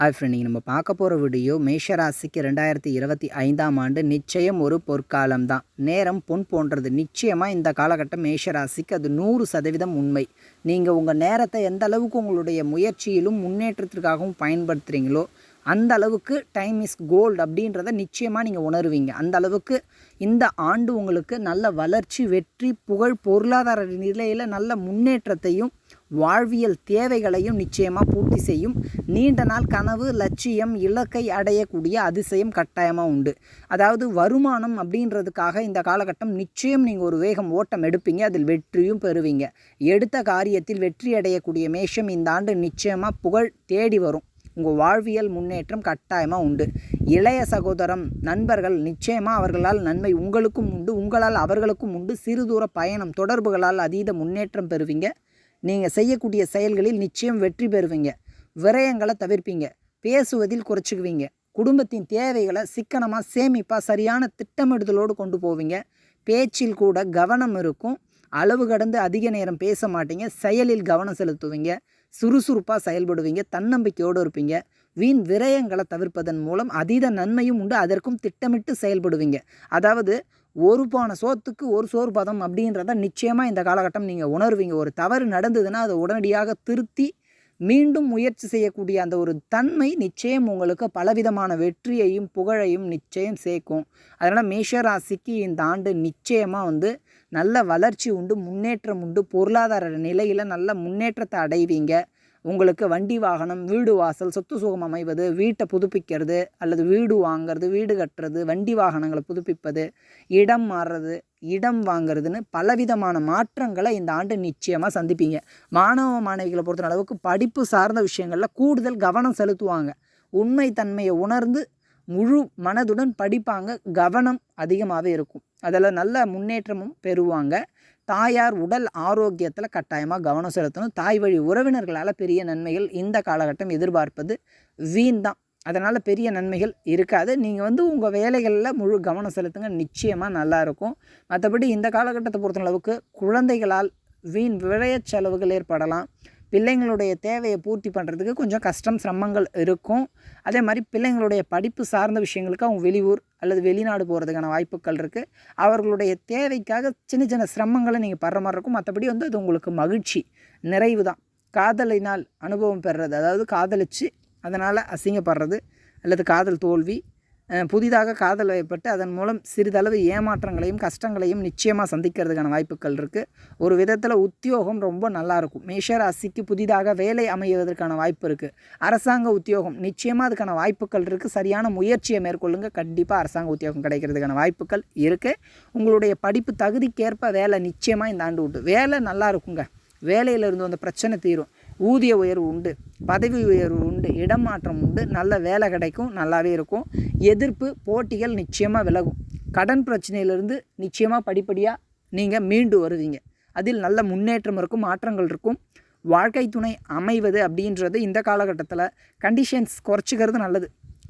Hi friend நீங்கள் நம்ம பார்க்க போகிற வீடியோ மேஷராசிக்கு ரெண்டாயிரத்தி இருபத்தி ஐந்தாம் ஆண்டு நிச்சயம் ஒரு பொற்காலம் தான். நேரம் பொன் போன்றது. நிச்சயமாக இந்த காலகட்டம் மேஷராசிக்கு அது நூறு சதவீதம் உண்மை. நீங்கள் உங்கள் நேரத்தை எந்த அளவுக்கு உங்களுடைய முயற்சியிலும் முன்னேற்றத்திற்காகவும் பயன்படுத்துகிறீங்களோ அந்த அளவுக்கு டைம் இஸ் கோல்டு அப்படின்றத நிச்சயமாக நீங்கள் உணருவீங்க. அந்த அளவுக்கு இந்த ஆண்டு உங்களுக்கு நல்ல வளர்ச்சி வெற்றி புகழ் பொருளாதார நிலையில் நல்ல முன்னேற்றத்தையும் வாழ்வியல் தேவைகளையும் நிச்சயமாக பூர்த்தி செய்யும். நீண்ட நாள் கனவு லட்சியம் இலக்கை அடையக்கூடிய அதிசயம் கட்டாயமாக உண்டு. அதாவது வருமானம் அப்படின்றதுக்காக இந்த காலகட்டம் நிச்சயம் நீங்கள் ஒரு வேகம் ஓட்டம் எடுப்பீங்க. அதில் வெற்றியும் பெறுவீங்க. எடுத்த காரியத்தில் வெற்றி அடையக்கூடிய மேஷம் இந்த ஆண்டு நிச்சயமாக புகழ் தேடி வரும். உங்கள் வாழ்வியல் முன்னேற்றம் கட்டாயமாக உண்டு. இளைய சகோதரம் நண்பர்கள் நிச்சயமாக அவர்களால் நன்மை உங்களுக்கும் உண்டு. உங்களால் அவர்களுக்கும் உண்டு. சிறு தூர பயணம் தொடர்புகளால் அதீத முன்னேற்றம் பெறுவீங்க. நீங்கள் செய்யக்கூடிய செயல்களில் நிச்சயம் வெற்றி பெறுவீங்க. விரயங்களை தவிர்ப்பீங்க. பேசுவதில் குறைச்சிக்குவீங்க. குடும்பத்தின் தேவைகளை சிக்கனமாக சேமிப்பாக சரியான திட்டமிடுதலோடு கொண்டு போவீங்க. பேச்சில் கூட கவனம் இருக்கும். அளவு கடந்து அதிக நேரம் பேச மாட்டீங்க. செயலில் கவனம் செலுத்துவீங்க. சுறுசுறுப்பாக செயல்படுவீங்க. தன்னம்பிக்கையோடு இருப்பீங்க. வீண் விரயங்களை தவிர்ப்பதன் மூலம் அதீத நன்மையும் உண்டு. அதற்கும் திட்டமிட்டு செயல்படுவீங்க. அதாவது ஒரு பானை சோத்துக்கு ஒரு சோறு பதம் அப்படின்றத நிச்சயமாக இந்த காலகட்டம் நீங்கள் உணர்வீங்க. ஒரு தவறு நடந்ததுன்னா அதை உடனடியாக திருத்தி மீண்டும் முயற்சி செய்யக்கூடிய அந்த ஒரு தன்மை நிச்சயம் உங்களுக்கு பலவிதமான வெற்றியையும் புகழையும் நிச்சயம் சேர்க்கும். அதனால் மேஷராசிக்கு இந்த ஆண்டு நிச்சயமாக வந்து நல்ல வளர்ச்சி உண்டு முன்னேற்றம் உண்டு பொருளாதார நிலையில் நல்ல முன்னேற்றத்தை அடைவீங்க. உங்களுக்கு வண்டி வாகனம் வீடு வாசல் சொத்து சுகம் அமைவது வீட்டை புதுப்பிக்கிறது அல்லது வீடு வாங்கிறது வீடு கட்டுறது வண்டி வாகனங்களை புதுப்பிப்பது இடம் மாறுறது இடம் வாங்குறதுன்னு பலவிதமான மாற்றங்களை இந்த ஆண்டு நிச்சயமாக சந்திப்பீங்க. மாணவ மாணவிகளை பொறுத்த அளவுக்கு படிப்பு சார்ந்த விஷயங்களில் கூடுதல் கவனம் செலுத்துவாங்க. உண்மை தன்மையை உணர்ந்து முழு மனதுடன் படிப்பாங்க. கவனம் அதிகமாகவே இருக்கும். அதில் நல்ல முன்னேற்றமும் பெறுவாங்க. தாயார் உடல் ஆரோக்கியத்தில் கட்டாயமாக கவனம் செலுத்தணும். தாய் வழி உறவினர்களால் பெரிய நன்மைகள் இந்த காலகட்டம் எதிர்பார்ப்பது வீண் தான். அதனால் பெரிய நன்மைகள் இருக்காது. நீங்கள் வந்து உங்கள் வேலைகளில் முழு கவனம் செலுத்துங்க. நிச்சயமாக நல்லாயிருக்கும் மற்றபடி இந்த காலகட்டத்தை பொறுத்தளவுக்கு குழந்தைகளால் வீண் விளைய செலவுகள் ஏற்படலாம். பிள்ளைங்களுடைய தேவையை பூர்த்தி பண்ணுறதுக்கு கொஞ்சம் கஷ்டம் சிரமங்கள் இருக்கும். அதே மாதிரி பிள்ளைங்களுடைய படிப்பு சார்ந்த விஷயங்களுக்கு அவங்க வெளியூர் அல்லது வெளிநாடு போகிறதுக்கான வாய்ப்புகள் இருக்குது அவர்களுடைய தேவைக்காக சின்ன சின்ன சிரமங்களை நீங்கள் படுற மாதிரி இருக்கும். மற்றபடி வந்து அது உங்களுக்கு மகிழ்ச்சி நிறைவு தான். காதலினால் அனுபவம் பெறுறது அதாவது காதலிச்சு அதனால் அசிங்கப்படுறது அல்லது காதல் தோல்வி புதிதாக காதல் வயப்பட்டு அதன் மூலம் சிறிதளவு ஏமாற்றங்களையும் கஷ்டங்களையும் நிச்சயமாக சந்திக்கிறதுக்கான வாய்ப்புகள் இருக்குது ஒரு விதத்தில் உத்தியோகம் ரொம்ப நல்லாயிருக்கும் மேஷராசிக்கு புதிதாக வேலை அமைவதற்கான வாய்ப்பு இருக்குது அரசாங்க உத்தியோகம் நிச்சயமாக அதுக்கான வாய்ப்புகள் இருக்குது சரியான முயற்சியை மேற்கொள்ளுங்க. கண்டிப்பாக அரசாங்க உத்தியோகம் கிடைக்கிறதுக்கான வாய்ப்புகள் இருக்குது உங்களுடைய படிப்பு தகுதிக்கேற்ப வேலை நிச்சயமாக இந்த ஆண்டு உண்டு. வேலை நல்லா இருக்குங்க. வேலையிலிருந்து அந்த பிரச்சனை தீரும். ஊதிய உயர்வு உண்டு பதவி உயர்வு உண்டு இடம் மாற்றம் உண்டு நல்ல வேலை கிடைக்கும் நல்லாவே இருக்கும். எதிர்ப்பு போட்டிகள் நிச்சயமாக விலகும். கடன் பிரச்சனையிலிருந்து நிச்சயமாக படிப்படியாக நீங்கள் மீண்டு வருவீங்க. அதில் நல்ல முன்னேற்றம் இருக்கும் மாற்றங்கள் இருக்கும். வாழ்க்கை துணை அமைவது அப்படின்றது இந்த காலகட்டத்தில் கண்டிஷன்ஸ் குறைச்சிக்கிறது நல்லது.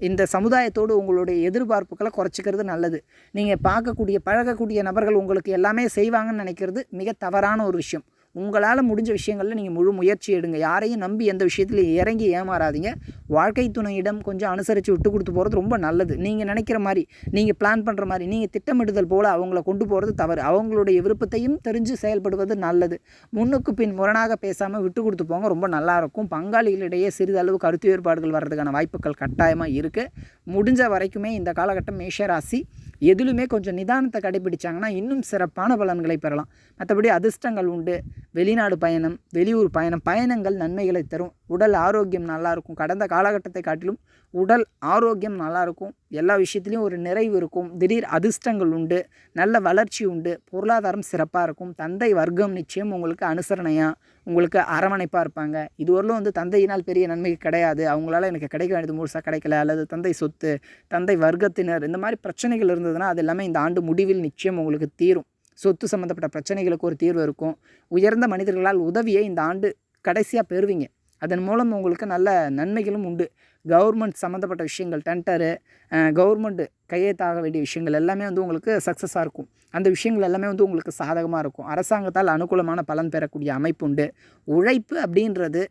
இந்த சமுதாயத்தோடு உங்களுடைய எதிர்பார்ப்புகளை குறைச்சிக்கிறது நல்லது. நீங்கள் பார்க்கக்கூடிய பழகக்கூடிய நபர்கள் உங்களுக்கு எல்லாமே செய்வாங்கன்னு நினைக்கிறது மிக தவறான ஒரு விஷயம். உங்களால் முடிஞ்ச விஷயங்களில் நீங்கள் முழு முயற்சி எடுங்க. யாரையும் நம்பி எந்த விஷயத்துலையும் இறங்கி ஏமாறாதீங்க. வாழ்க்கை துணையிடம் கொஞ்சம் அனுசரித்து விட்டு கொடுத்து போகிறது ரொம்ப நல்லது. நீங்கள் நினைக்கிற மாதிரி நீங்கள் பிளான் பண்ணுற மாதிரி நீங்கள் திட்டமிடுதல் போல் அவங்கள கொண்டு போகிறது தவறு. அவங்களுடைய விருப்பத்தையும் தெரிஞ்சு செயல்படுவது நல்லது. முன்னுக்கு பின் முரணாக பேசாமல் விட்டு கொடுத்து போங்க. ரொம்ப நல்லாயிருக்கும் பங்காளிகளிடையே சிறிதளவு கருத்து வேறுபாடுகள் வர்றதுக்கான வாய்ப்புகள் கட்டாயமாக இருக்குது முடிஞ்ச வரைக்குமே இந்த காலகட்டம் மேஷராசி. எதிலுமே கொஞ்சம் நிதானத்தை கடைபிடிச்சாங்கன்னா இன்னும் சிறப்பான பலன்களை பெறலாம். மற்றபடி அதிர்ஷ்டங்கள் உண்டு. வெளிநாடு பயணம் வெளியூர் பயணம் பயணங்கள் நன்மைகளை தரும். உடல் ஆரோக்கியம் நல்லாயிருக்கும் கடந்த காலகட்டத்தை காட்டிலும் உடல் ஆரோக்கியம் நல்லாயிருக்கும் எல்லா விஷயத்துலையும் ஒரு நிறைவு இருக்கும். திடீர் அதிர்ஷ்டங்கள் உண்டு. நல்ல வளர்ச்சி உண்டு. பொருளாதாரம் சிறப்பாக இருக்கும். தந்தை வர்க்கம் நிச்சயம் உங்களுக்கு அனுசரணையாக உங்களுக்கு அரவணைப்பாக இருப்பாங்க. இதுவரையிலும் வந்து தந்தையினால் பெரிய நன்மை கிடையாது. அவங்களால எனக்கு கிடைக்க வேண்டியது முழுசாக கிடைக்கல. அல்லது தந்தை சொத்து தந்தை வர்க்கத்தினர் இந்த மாதிரி பிரச்சனைகள் இருந்ததுன்னா அது எல்லாமே இந்த ஆண்டு முடிவில் நிச்சயம் உங்களுக்கு தீரும். சொத்து சம்மந்தப்பட்ட பிரச்சனைகளுக்கு ஒரு தீர்வு இருக்கும். உயர்ந்த மனிதர்களால் உதவியை இந்த ஆண்டு கடைசியாக பெறுவீங்க. அதன் மூலம் உங்களுக்கு நல்ல நன்மைகளும் உண்டு. கவர்மெண்ட் சம்மந்தப்பட்ட விஷயங்கள் டெண்டரு கவர்மெண்ட் கையெழுத்தாக வேண்டிய விஷயங்கள் எல்லாமே வந்து உங்களுக்கு சக்ஸஸாக இருக்கும். அந்த விஷயங்கள் எல்லாமே வந்து உங்களுக்கு சாதகமாக இருக்கும். அரசாங்கத்தால் அனுகூலமான பலன் பெறக்கூடிய அமைப்பு உண்டு. உழைப்பு அப்படின்றது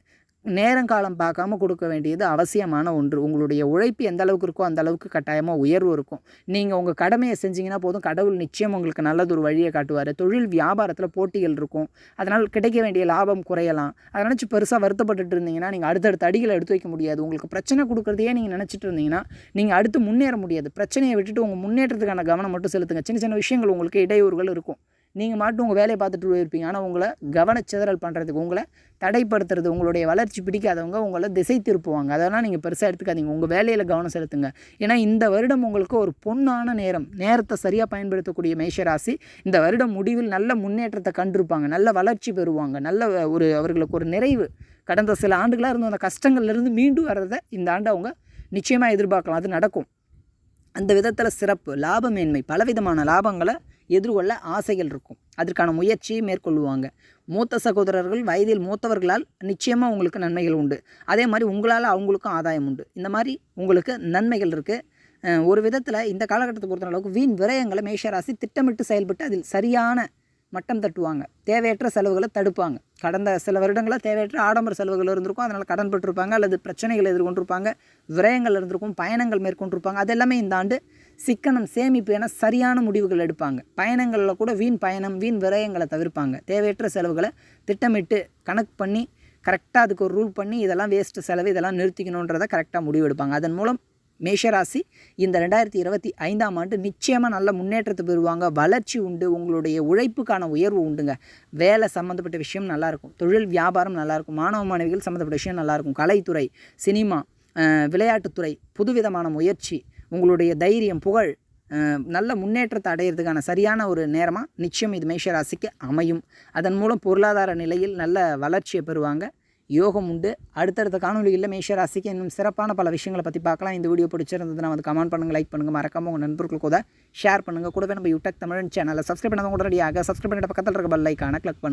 நேரங்காலம் பார்க்காம கொடுக்க வேண்டியது அவசியமான ஒன்று. உங்களுடைய உழைப்பு எந்த அளவுக்கு இருக்கோ அந்த அளவுக்கு கட்டாயமாக உயர்வு இருக்கும். நீங்கள் உங்கள் கடமையை செஞ்சீங்கன்னா போதும். கடவுள் நிச்சயம் உங்களுக்கு நல்லது ஒரு வழியை காட்டுவார். தொழில் வியாபாரத்தில் போட்டிகள் இருக்கும். அதனால் கிடைக்க வேண்டிய லாபம் குறையலாம். அதை நினச்சி பெருசாக வருத்தப்பட்டுட்டு இருந்தீங்கன்னா நீங்கள் அடுத்தடுத்த அடிகளை எடுத்து வைக்க முடியாது. உங்களுக்கு பிரச்சனை கொடுக்குறதையே நீங்கள் நினச்சிட்டு இருந்தீங்கன்னா நீங்கள் அடுத்து முன்னேற முடியாது. பிரச்சனையை விட்டுட்டு உங்கள் முன்னேற்றத்துக்கான கவனம் மட்டும் செலுத்துங்க. சின்ன சின்ன விஷயங்கள் உங்களுக்கு இடையூறுகள் இருக்கும். நீங்கள் மட்டும் உங்கள் வேலையை பார்த்துட்டு போயிருப்பீங்க. ஆனால் உங்களை கவனச்சிதறல் பண்ணுறதுக்கு உங்களை தடைப்படுத்துறது உங்களுடைய வளர்ச்சி பிடிக்காதவங்க உங்களை திசை திருப்புவாங்க. அதெல்லாம் நீங்கள் பெருசாக எடுத்துக்காதீங்க. உங்கள் வேலையில் கவனம் செலுத்துங்க. ஏன்னா இந்த வருடம் உங்களுக்கு ஒரு பொன்னான நேரம். நேரத்தை சரியாக பயன்படுத்தக்கூடிய மேஷராசி இந்த வருடம் முடிவில் நல்ல முன்னேற்றத்தை கண்டிருப்பாங்க. நல்ல வளர்ச்சி பெறுவாங்க. நல்ல ஒரு அவர்களுக்கு ஒரு நிறைவு. கடந்த சில ஆண்டுகளாக இருந்த அந்த கஷ்டங்கள்லேருந்து மீண்டும் வர்றதை இந்த ஆண்டு அவங்க நிச்சயமாக எதிர்பார்க்கலாம். அது நடக்கும். அந்த விதத்தில் சிறப்பு லாபமேன்மை பலவிதமான லாபங்களை எதிர்கொள்ள ஆசைகள் இருக்கும். அதற்கான முயற்சியை மேற்கொள்ளுவாங்க. மூத்த சகோதரர்கள் வயதில் மூத்தவர்களால் நிச்சயமாக உங்களுக்கு நன்மைகள் உண்டு. அதே மாதிரி உங்களால் அவங்களுக்கும் ஆதாயம் உண்டு. இந்த மாதிரி உங்களுக்கு நன்மைகள் இருக்குது ஒரு விதத்தில் இந்த காலகட்டத்தை பொறுத்த அளவுக்கு வீண் விரயங்களை மேஷராசி திட்டமிட்டு செயல்பட்டு அதில் சரியான மட்டம் தட்டுவாங்க. தேவையற்ற செலவுகளை தடுப்பாங்க. கடந்த சில வருடங்களாக தேவையற்ற ஆடம்பர செலவுகள் இருந்திருக்கும். அதனால் கடன் பெற்றிருப்பாங்க அல்லது பிரச்சனைகள் எதிர்கொண்டிருப்பாங்க. விரயங்கள் இருந்திருக்கும். பயணங்கள் மேற்கொண்டிருப்பாங்க. அது எல்லாமே இந்த ஆண்டு சிக்கனம் சேமிப்பு என சரியான முடிவுகள் எடுப்பாங்க. பயணங்களில் கூட வீண் பயணம் வீண் விரயங்களை தவிர்ப்பாங்க. தேவையற்ற செலவுகளை திட்டமிட்டு கணக்கு பண்ணி கரெக்டாக அதுக்கு ஒரு ரூல் பண்ணி இதெல்லாம் வேஸ்ட்டு செலவு இதெல்லாம் நிறுத்திக்கணுன்றதை கரெக்டாக முடிவெடுப்பாங்க. அதன் மூலம் மேஷராசி இந்த ரெண்டாயிரத்தி இருபத்தி ஐந்தாம் ஆண்டு நிச்சயமாக நல்ல முன்னேற்றத்தை பெறுவாங்க. வளர்ச்சி உண்டு உங்களுடைய உழைப்புக்கான உயர்வு உண்டுங்க. வேலை சம்மந்தப்பட்ட விஷயம் நல்லாயிருக்கும். தொழில் வியாபாரம் நல்லாயிருக்கும். மாணவ மாணவிகள் சம்மந்தப்பட்ட விஷயம் நல்லாயிருக்கும். கலைத்துறை சினிமா விளையாட்டுத்துறை புதுவிதமான முயற்சி உங்களுடைய தைரியம் புகழ் நல்ல முன்னேற்றத்தை அடையிறதுக்கான சரியான ஒரு நேரமாக நிச்சயம் இது மேஷராசிக்கு அமையும். அதன் மூலம் பொருளாதார நிலையில் நல்ல வளர்ச்சியை பெறுவாங்க. யோகம் உண்டு. அடுத்தடுத்த காணொலிகளில் மேஷராசிக்கு இன்னும் சிறப்பான பல விஷயங்களை பற்றி பார்க்கலாம். இந்த வீடியோ பிடிச்சிருந்ததுன்னா வந்து கமெண்ட் பண்ணுங்கள் லைக் பண்ணுங்கள் மறக்காம உங்கள் நண்பர்களுக்கு கூட ஷேர் பண்ணுங்கள் கூடவே நம்ம யூடியூப் தமிழ் சேனலை சப்ஸ்கிரைப் பண்ணாதவங்க உடனடியாக சப்ஸ்கிரைப் பண்ணிட்டு பக்கத்தில் இருக்க பெல் ஐக்கான கிளிக் பண்ணுங்கள்